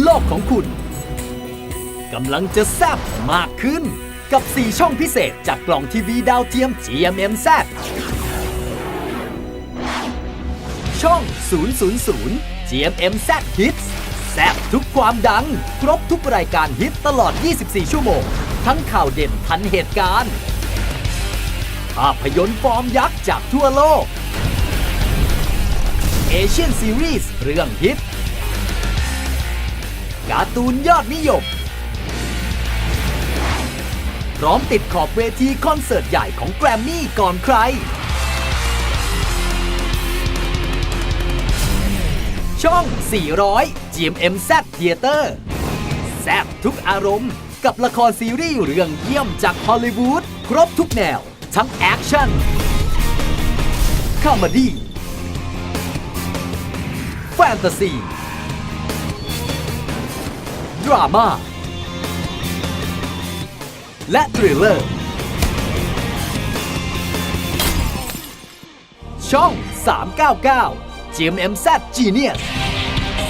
โลกของคุณกำลังจะแซ่บมากขึ้น กับ 4 ช่องพิเศษจากกล่องทีวีดาวเทียม GMMZ ช่อง 000 GMMZ Hits แซ่บทุกความดัง ครบทุกรายการฮิตตลอด 24 ชั่วโมง ทั้งข่าวเด่นทันเหตุการณ์ภาพยนตร์ฟอร์มยักษ์จากทั่วโลกเอเชียนซีรีส์เรื่องฮิต การ์ตูนยอดนิยม พร้อมติดขอบเวทีคอนเสิร์ตใหญ่ของแกรมมี่ก่อนใคร ช่อง 400 GMMZ Theater แซบทุกอารมณ์ กับละครซีรีส์เรื่องเยี่ยมจากฮอลลีวูดครบทุกแนว ทั้งแอคชั่นคอมเมดี้แฟนตาซี ดราม่าและทริลเลอร์ ช่อง 399 GMMZ Genius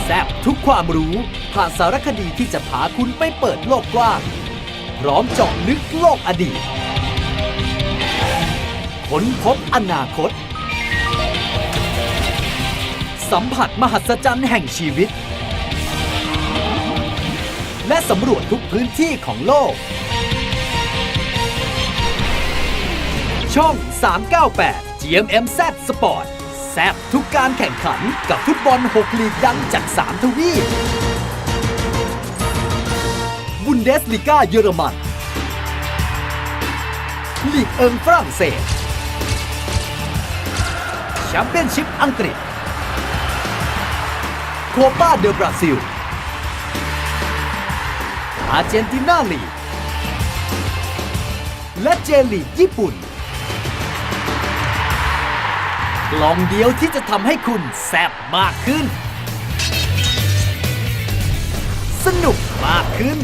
แซบทุกความรู้ผ่านสารคดีที่จะพาคุณไปเปิดโลกกว้าง พร้อมเจาะลึกโลกอดีตค้นพบอนาคต สัมผัสมหัศจรรย์แห่งชีวิต สำรวจทุกพื้นที่ของโลก ช่อง 398 GMMZ Sport แซบทุกการแข่งขันกับฟุตบอล 6 ลีกดังจาก 3 ทวีปบุนเดสลิก้าเยอรมัน ลีกเอิงฝรั่งเศส แชมเปี้ยนชิพอังกฤษ โคปาเดอบราซิล อาร์เจนตินาลีกและเจลีกญี่ปุ่น กล่องเดียวที่จะทำให้คุณแซ่บมากขึ้น สนุกมากขึ้น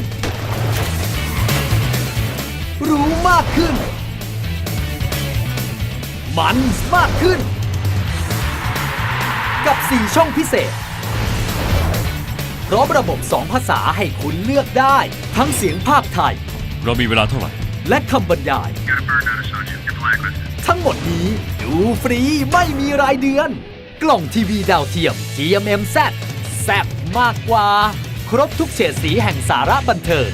รู้มากขึ้น มันมากขึ้น กับ 4 ช่องพิเศษ พร้อมระบบ 2 ภาษาให้คุณเลือกได้ ทั้งเสียงภาคไทย เรามีเวลาเท่าไหร่ และคำบรรยาย ทั้งหมดนี้ดูฟรีไม่มีรายเดือน กล่องทีวีดาวเทียม GMMZ แซ่บมากกว่า ครบทุกเฉดสีแห่งสาระบันเทิง